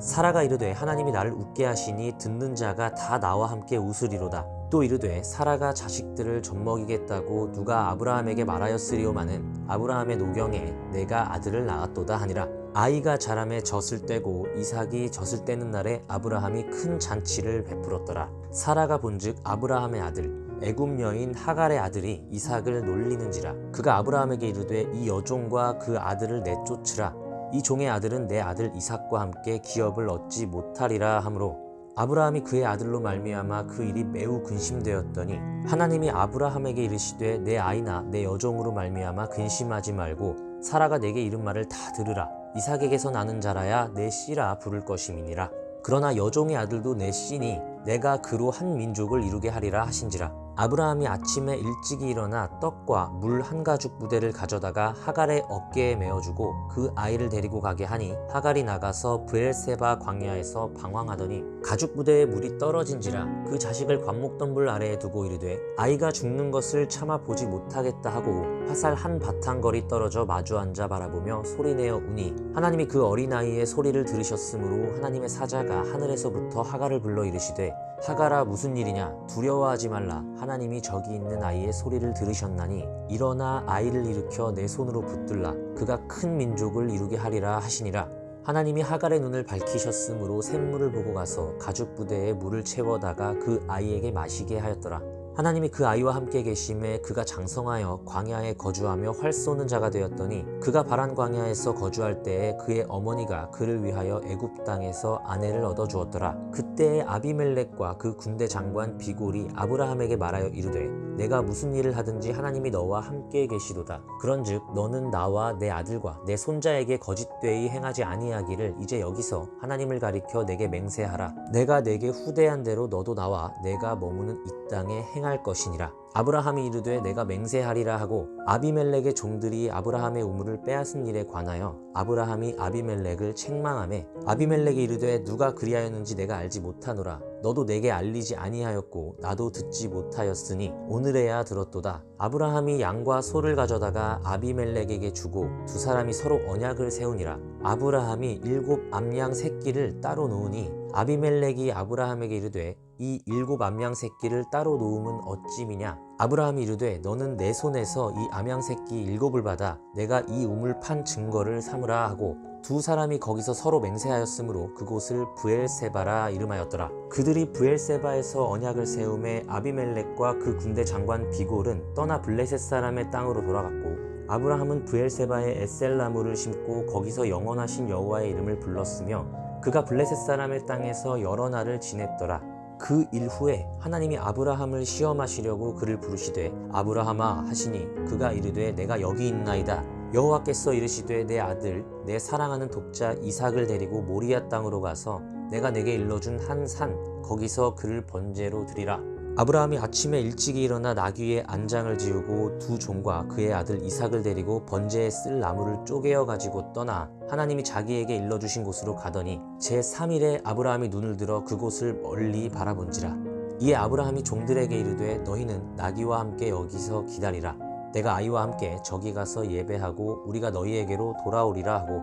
사라가 이르되 하나님이 나를 웃게 하시니 듣는 자가 다 나와 함께 웃으리로다. 또 이르되 사라가 자식들을 젖먹이겠다고 누가 아브라함에게 말하였으리오마는 아브라함의 노경에 내가 아들을 낳았도다 하니라. 아이가 자람에 젖을 떼고 이삭이 젖을 떼는 날에 아브라함이 큰 잔치를 베풀었더라. 사라가 본즉 아브라함의 아들 애굽 여인 하갈의 아들이 이삭을 놀리는지라 그가 아브라함에게 이르되 이 여종과 그 아들을 내쫓으라 이 종의 아들은 내 아들 이삭과 함께 기업을 얻지 못하리라 하므로 아브라함이 그의 아들로 말미암아 그 일이 매우 근심되었더니 하나님이 아브라함에게 이르시되 내 아이나 내 여종으로 말미암아 근심하지 말고 사라가 내게 이른 말을 다 들으라. 이삭에게서 나는 자라야 내 씨라 부를 것임이니라. 그러나 여종의 아들도 내 씨니 내가 그로 한 민족을 이루게 하리라 하신지라 아브라함이 아침에 일찍이 일어나 떡과 물 한 가죽 부대를 가져다가 하갈의 어깨에 메어주고 그 아이를 데리고 가게 하니 하갈이 나가서 브엘세바 광야에서 방황하더니 가죽 부대에 물이 떨어진지라 그 자식을 관목덤불 아래에 두고 이르되 아이가 죽는 것을 참아 보지 못하겠다 하고 화살 한 바탕거리 떨어져 마주 앉아 바라보며 소리내어 우니 하나님이 그 어린아이의 소리를 들으셨으므로 하나님의 사자가 하늘에서부터 하갈을 불러 이르시되 하갈아 무슨 일이냐? 두려워하지 말라. 하나님이 저기 있는 아이의 소리를 들으셨나니 일어나 아이를 일으켜 내 손으로 붙들라. 그가 큰 민족을 이루게 하리라 하시니라. 하나님이 하갈의 눈을 밝히셨으므로 샘물을 보고 가서 가죽 부대에 물을 채워다가 그 아이에게 마시게 하였더라 하나님이 그 아이와 함께 계심에 그가 장성하여 광야에 거주하며 활 쏘는 자가 되었더니 그가 바란 광야에서 거주할 때에 그의 어머니가 그를 위하여 애굽 땅에서 아내를 얻어 주었더라. 그때에 아비멜렉과 그 군대 장관 비골이 아브라함에게 말하여 이르되 내가 무슨 일을 하든지 하나님이 너와 함께 계시도다. 그런즉 너는 나와 내 아들과 내 손자에게 거짓되이 행하지 아니하기를 이제 여기서 하나님을 가리켜 내게 맹세하라. 내가 내게 후대한 대로 너도 나와 내가 머무는 이 땅에 행할 것이니라 아브라함이 이르되 내가 맹세하리라 하고 아비멜렉의 종들이 아브라함의 우물을 빼앗은 일에 관하여 아브라함이 아비멜렉을 책망하매 아비멜렉이 이르되 누가 그리하였는지 내가 알지 못하노라. 너도 내게 알리지 아니하였고 나도 듣지 못하였으니 오늘에야 들었도다. 아브라함이 양과 소를 가져다가 아비멜렉에게 주고 두 사람이 서로 언약을 세우니라. 아브라함이 일곱 암양 새끼를 따로 놓으니 아비멜렉이 아브라함에게 이르되 이 일곱 암양 새끼를 따로 놓음은 어찌미냐? 아브라함이 이르되 너는 내 손에서 이 암양 새끼 일곱을 받아 내가 이 우물 판 증거를 삼으라 하고 두 사람이 거기서 서로 맹세하였으므로 그곳을 부엘세바라 이름하였더라. 그들이 부엘세바에서 언약을 세움에 아비멜렉과 그 군대 장관 비골은 떠나 블레셋 사람의 땅으로 돌아갔고 아브라함은 부엘세바에 에셀 나무를 심고 거기서 영원하신 여호와의 이름을 불렀으며 그가 블레셋 사람의 땅에서 여러 날을 지냈더라 그 일 후에 하나님이 아브라함을 시험하시려고 그를 부르시되 아브라함아 하시니 그가 이르되 내가 여기 있나이다. 여호와께서 이르시되 내 아들 내 사랑하는 독자 이삭을 데리고 모리아 땅으로 가서 내가 내게 일러준 한 산 거기서 그를 번제로 드리라 아브라함이 아침에 일찍이 일어나 나귀의 안장을 지우고 두 종과 그의 아들 이삭을 데리고 번제에 쓸 나무를 쪼개어 가지고 떠나 하나님이 자기에게 일러주신 곳으로 가더니 제3일에 아브라함이 눈을 들어 그곳을 멀리 바라본지라. 이에 아브라함이 종들에게 이르되 너희는 나귀와 함께 여기서 기다리라. 내가 아이와 함께 저기 가서 예배하고 우리가 너희에게로 돌아오리라 하고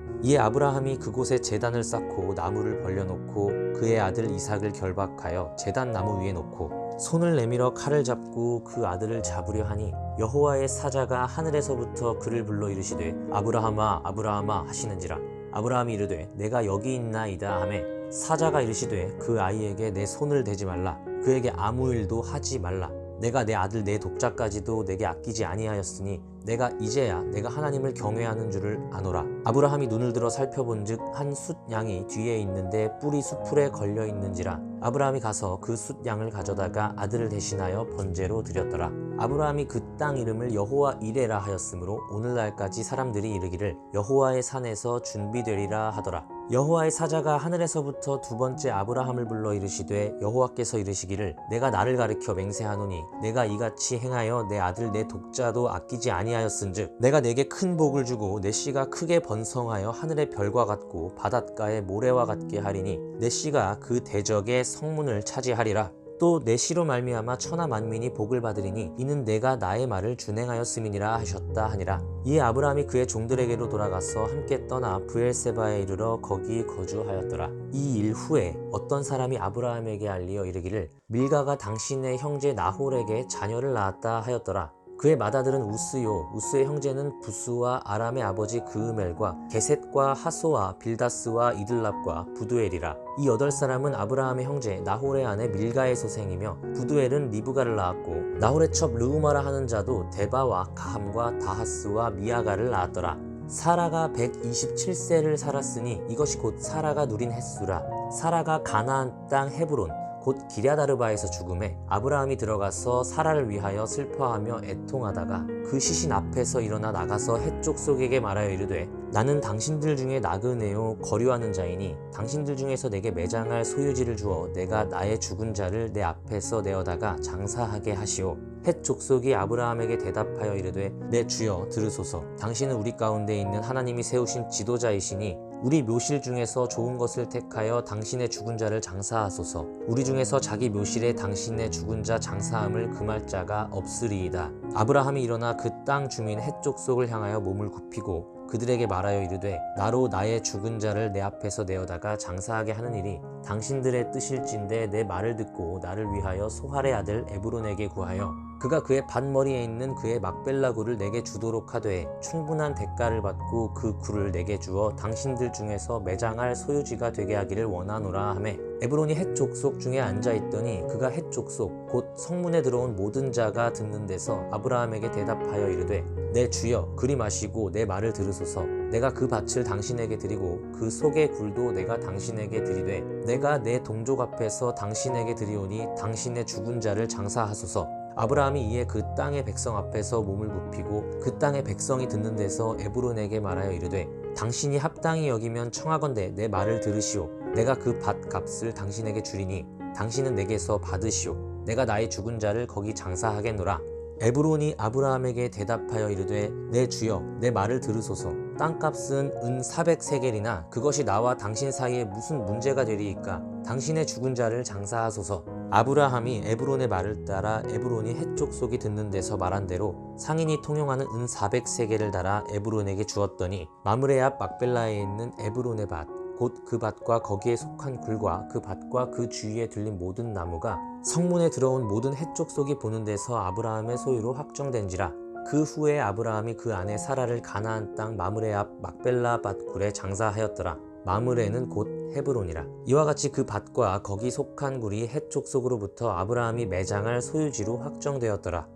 이에 아브라함이 그곳에 제단을 쌓고 나무를 벌려놓고 그의 아들 이삭을 결박하여 제단 나무 위에 놓고 손을 내밀어 칼을 잡고 그 아들을 잡으려 하니 여호와의 사자가 하늘에서부터 그를 불러 이르시되 아브라함아 아브라함아 하시는지라. 아브라함이 이르되 내가 여기 있나이다 하매 사자가 이르시되 그 아이에게 내 손을 대지 말라. 그에게 아무 일도 하지 말라. 내가 내 아들 내 독자까지도 내게 아끼지 아니하였으니 내가 이제야 내가 하나님을 경외하는 줄을 아노라. 아브라함이 눈을 들어 살펴본즉 한 숫 양이 뒤에 있는데 뿔이 수풀에 걸려 있는지라. 아브라함이 가서 그 숫 양을 가져다가 아들을 대신하여 번제로 드렸더라. 아브라함이 그 땅 이름을 여호와 이레라 하였으므로 오늘날까지 사람들이 이르기를 여호와의 산에서 준비되리라 하더라. 여호와의 사자가 하늘에서부터 두 번째 아브라함을 불러 이르시되 여호와께서 이르시기를 내가 나를 가리켜 맹세하노니 내가 이같이 행하여 내 아들 내 독자도 아끼지 아니 하였은즉 내가 내게 큰 복을 주고 내 씨가 크게 번성하여 하늘의 별과 같고 바닷가의 모래와 같게 하리니 내 씨가 그 대적의 성문을 차지하리라. 또내 씨로 말미암아 천하 만민이 복을 받으리니 이는 내가 나의 말을 준행하였음이니라 하셨다 하니라. 이에 아브라함이 그의 종들에게로 돌아가서 함께 떠나 부엘세바에 이르러 거기 거주하였더라. 이 일 후에 어떤 사람이 아브라함에게 알리어 이르기를 밀가가 당신의 형제 나홀에게 자녀를 낳았다 하였더라 그의 맏아들은 우스요. 우스의 형제는 부스와 아람의 아버지 그으멜과 게셋과 하소와 빌다스와 이들랍과 부두엘이라. 이 여덟 사람은 아브라함의 형제 나홀의 아내 밀가의 소생이며 부두엘은 리브가를 낳았고 나홀의 첩 르우마라 하는 자도 데바와 가함과 다하스와 미아가를 낳았더라. 사라가 127세를 살았으니 이것이 곧 사라가 누린 햇수라. 사라가 가나안 땅 헤브론 곧 기랴다르바에서 죽음에 아브라함이 들어가서 사라를 위하여 슬퍼하며 애통하다가 그 시신 앞에서 일어나 나가서 해쪽 속에게 말하여 이르되 나는 당신들 중에 나그네요 거류하는 자이니 당신들 중에서 내게 매장할 소유지를 주어 내가 나의 죽은 자를 내 앞에서 내어다가 장사하게 하시오. 헷 족속이 아브라함에게 대답하여 이르되 내 주여 들으소서. 당신은 우리 가운데 있는 하나님이 세우신 지도자이시니 우리 묘실 중에서 좋은 것을 택하여 당신의 죽은 자를 장사하소서. 우리 중에서 자기 묘실에 당신의 죽은 자 장사함을 금할 자가 없으리이다. 아브라함이 일어나 그 땅 주민 헷 족속을 향하여 몸을 굽히고 그들에게 말하여 이르되 나로 나의 죽은 자를 내 앞에서 내어다가 장사하게 하는 일이 당신들의 뜻일진데 내 말을 듣고 나를 위하여 소할의 아들 에브론에게 구하여 그가 그의 밭머리에 있는 그의 막벨라 굴을 내게 주도록 하되 충분한 대가를 받고 그 굴을 내게 주어 당신들 중에서 매장할 소유지가 되게 하기를 원하노라 하매 에브론이 헷 족속 중에 앉아 있더니 그가 헷 족속 곧 성문에 들어온 모든 자가 듣는 데서 아브라함에게 대답하여 이르되 내 주여 그리 마시고 내 말을 들으소서. 내가 그 밭을 당신에게 드리고 그 속의 굴도 내가 당신에게 드리되 내가 내 동족 앞에서 당신에게 드리오니 당신의 죽은 자를 장사하소서. 아브라함이 이에 그 땅의 백성 앞에서 몸을 굽히고 그 땅의 백성이 듣는 데서 에브론에게 말하여 이르되 당신이 합당히 여기면 청하건대 내 말을 들으시오. 내가 그 밭 값을 당신에게 주리니 당신은 내게서 받으시오. 내가 나의 죽은 자를 거기 장사하겠노라 에브론이 아브라함에게 대답하여 이르되 내 주여 내 말을 들으소서. 땅값은 은 400세겔이나 그것이 나와 당신 사이에 무슨 문제가 되리이까? 당신의 죽은 자를 장사하소서. 아브라함이 에브론의 말을 따라 에브론이 해쪽 속이 듣는 데서 말한 대로 상인이 통용하는 은 400세겔을 달아 에브론에게 주었더니 마므레 앞 막벨라에 있는 에브론의 밭 곧 그 밭과 거기에 속한 굴과 그 밭과 그 주위에 들린 모든 나무가 성문에 들어온 모든 해쪽 속이 보는 데서 아브라함의 소유로 확정된지라 그 후에 아브라함이 그 아내 사라를 가나안 땅 마므레 앞 막벨라 밭굴에 장사하였더라. 마므레는 곧 헤브론이라. 이와 같이 그 밭과 거기 속한 굴이 해쪽 속으로부터 아브라함이 매장할 소유지로 확정되었더라